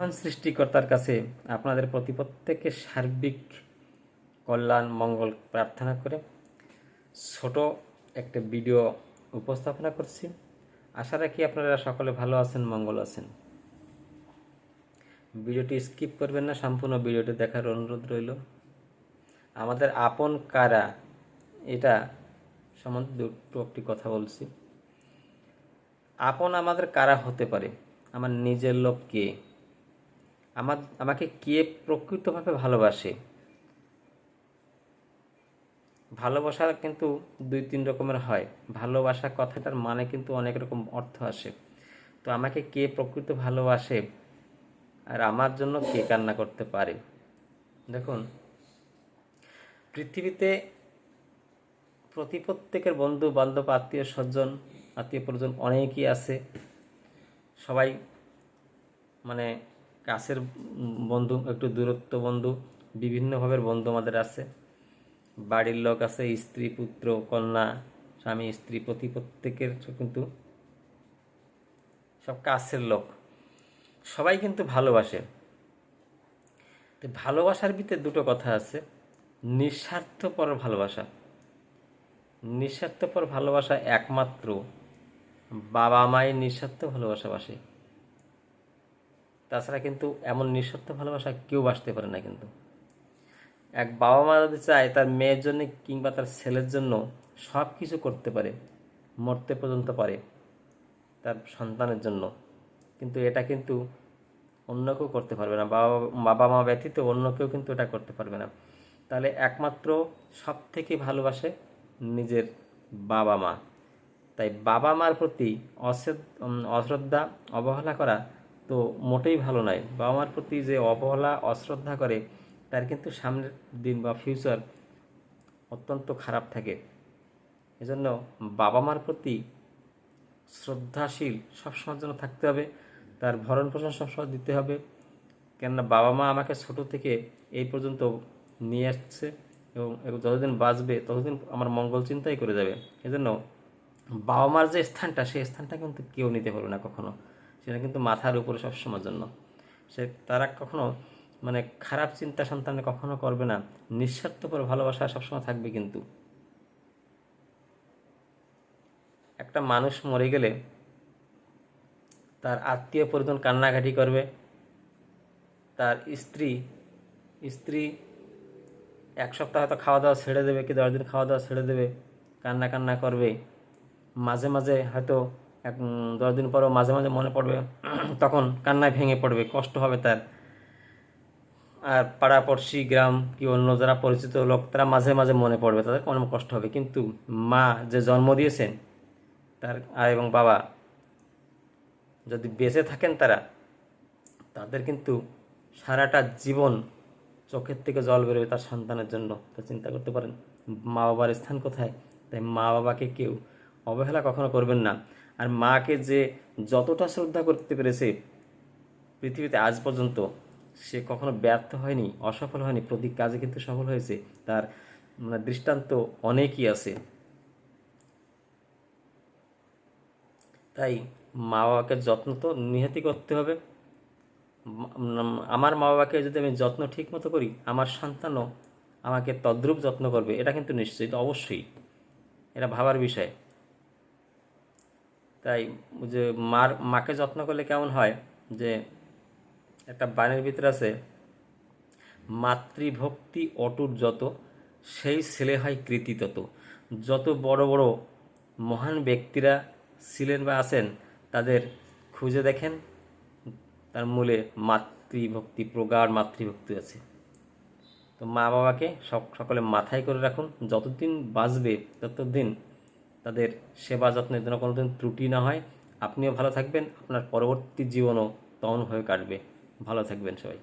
মহান সৃষ্টিকর্তার কাছে আপনাদের প্রতি প্রত্যেকের সার্বিক কল্যাণ, মঙ্গল প্রার্থনা করে ছোট একটা ভিডিও উপস্থাপনা করছি। আশা রাখি আপনারা সকলে ভালো আছেন, মঙ্গল আছেন। ভিডিওটি স্কিপ করবেন না, সম্পূর্ণ ভিডিওটি দেখার অনুরোধ রইল। আমাদের আপন কারা, এটা সম্বন্ধে দুটো একটি কথা বলছি। আপন আমাদের কারা হতে পারে? আমার নিজের লোক কে? আমার, আমাকে কে প্রকৃতভাবে ভালোবাসে? ভালোবাসা কিন্তু দুই, তিন রকমের হয়। ভালোবাসা কথাটার মানে কিন্তু অনেক রকম অর্থ আসে। তো আমাকে কে প্রকৃত ভালোবাসে? আর আমার জন্য কে কান্না করতে পারে? দেখুন, পৃথিবীতে প্রতি প্রত্যেকের বন্ধু, বান্ধব, আত্মীয় স্বজন, আত্মীয় পরিজন অনেকই আছে। সবাই মানে কাছের বন্ধু, একটু দূরত্ব বন্ধু বিভিন্নভাবে বন্ধু আমাদের আছে। বাড়ির লোক আছে, স্ত্রী, পুত্র, কন্যা, স্বামী, স্ত্রী, প্রতি প্রত্যেকের কিন্তু সব কাছের লোক। সবাই কিন্তু ভালোবাসে। তো ভালোবাসার ভিতরে দুটো কথা আছে। নিঃস্বার্থপর ভালোবাসা। নিঃস্বার্থপর ভালোবাসা একমাত্র বাবা মায়ের নিঃস্বার্থ ভালোবাসা বাসে। তাছাড়া কিন্তু এমন নিঃস্বার্থ ভালোবাসা কেউ বাসতে পারে না কিন্তু। এক বাবা মা যদি চায় তার মেয়ের জন্য কিংবা তার ছেলের জন্য সব কিছু করতে পারে, মরতে পর্যন্ত পারে তার সন্তানের জন্য। কিন্তু এটা কিন্তু অন্য কেউ করতে পারবে না। বাবা বাবা মা ব্যতীত অন্য কেউ কিন্তু এটা করতে পারবে না। তাহলে একমাত্র সব থেকে ভালোবাসে নিজের বাবা মা তাই বাবা মার প্রতি অশ্রদ্ধা, অবহেলা করা তো মোটেই ভালো নয়। বাবা মার প্রতি যে অবহেলা, অশ্রদ্ধা করে, তার কিন্তু সামনের দিন বা ফিউচার অত্যন্ত খারাপ থাকে। এজন্য বাবা মার প্রতি শ্রদ্ধাশীল সবসময়ের জন্য থাকতে হবে। তার ভরণ পোষণ সবসময় দিতে হবে। কেননা বাবা মা আমাকে ছোট থেকে এই পর্যন্ত নিয়ে আসছে এবং যতদিন বাঁচবে, ততদিন আমার মঙ্গল চিন্তাই করে যাবে। এজন্য বাবা মার যে স্থানটা, সেই স্থানটা কিন্তু কেউ নিতে পারবে না কখনো। সেটা কিন্তু মাথার উপরে সবসময়ের জন্য। সে তারা কখনো মানে খারাপ চিন্তা সন্তানে কখনো করবে না। নিঃস্বার্থপর ভালোবাসা সবসময় থাকবে কিন্তু। একটা মানুষ মরে গেলে তার আত্মীয় পরিজন কান্নাকাটি করবে। তার স্ত্রী স্ত্রী এক সপ্তাহ হয়তো খাওয়া দাওয়া ছেড়ে দেবে, কি দশ দিন খাওয়া দাওয়া ছেড়ে দেবে কান্না কান্না করবে। মাঝে মাঝে হয়তো এক, দশ দিন পরও মাঝে মাঝে মনে পড়বে, তখন কান্নায় ভেঙে পড়বে, কষ্ট হবে তার। আর পাড়াপড়শি, গ্রাম, কি অন্য যারা পরিচিত লোক, তারা মাঝে মাঝে মনে পড়বে, তাদের কোনো কষ্ট হবে। কিন্তু মা যে জন্ম দিয়েছেন, তার আর এবং বাবা, যদি বেঁচে থাকেন তারা, তাদের কিন্তু সারাটা জীবন চোখের থেকে জল বেরোবে তার সন্তানের জন্য। তা চিন্তা করতে পারেন মা বাবার স্থান কোথায়? তাই মা বাবাকে কেউ অবহেলা কখনো করবেন না। আর মাকে যে যতটা শ্রদ্ধা করতে পেরেছে পৃথিবীতে আজ পর্যন্ত, সে কখনো ব্যর্থ হয়নি, অসফল হয়নি। প্রতি কাজে কিন্তু সফল হয়েছে। তার মানে দৃষ্টান্ত অনেকই আছে। তাই মা বাবাকে যত্ন তো নিহাতি করতে হবে। আমার মা বাবাকে যদি আমি যত্ন ঠিক মতো করি, আমার সন্তানও আমাকে তদ্রূপ যত্ন করবে, এটা কিন্তু নিশ্চিত অবশ্যই। এটা ভাবার বিষয়। তাই যে মার, মাকে যত্ন করলে কেমন হয়? যে একটা বাণীর ভিতরে আছে, মাতৃভক্তি অটুট যত, সেই ছেলে হয় কৃতি তত। যত বড় বড় মহান ব্যক্তিরা ছিলেন বা আছেন, তাদের খুঁজে দেখেন, তার মূলে মাতৃভক্তি প্রগাঢ় মাতৃভক্তি আছে। তো মা বাবাকে সকলে মাথায় করে রাখুন, যতদিন বাঁচবে ততদিন তাদের সেবা যত্নের জন্য কোনোদিন ত্রুটি না হয়। আপনিও ভালো থাকবেন। আপনার পরবর্তী জীবনও তমনভাবে হয়ে কাটবে। ভালো থাকবেন সবাই।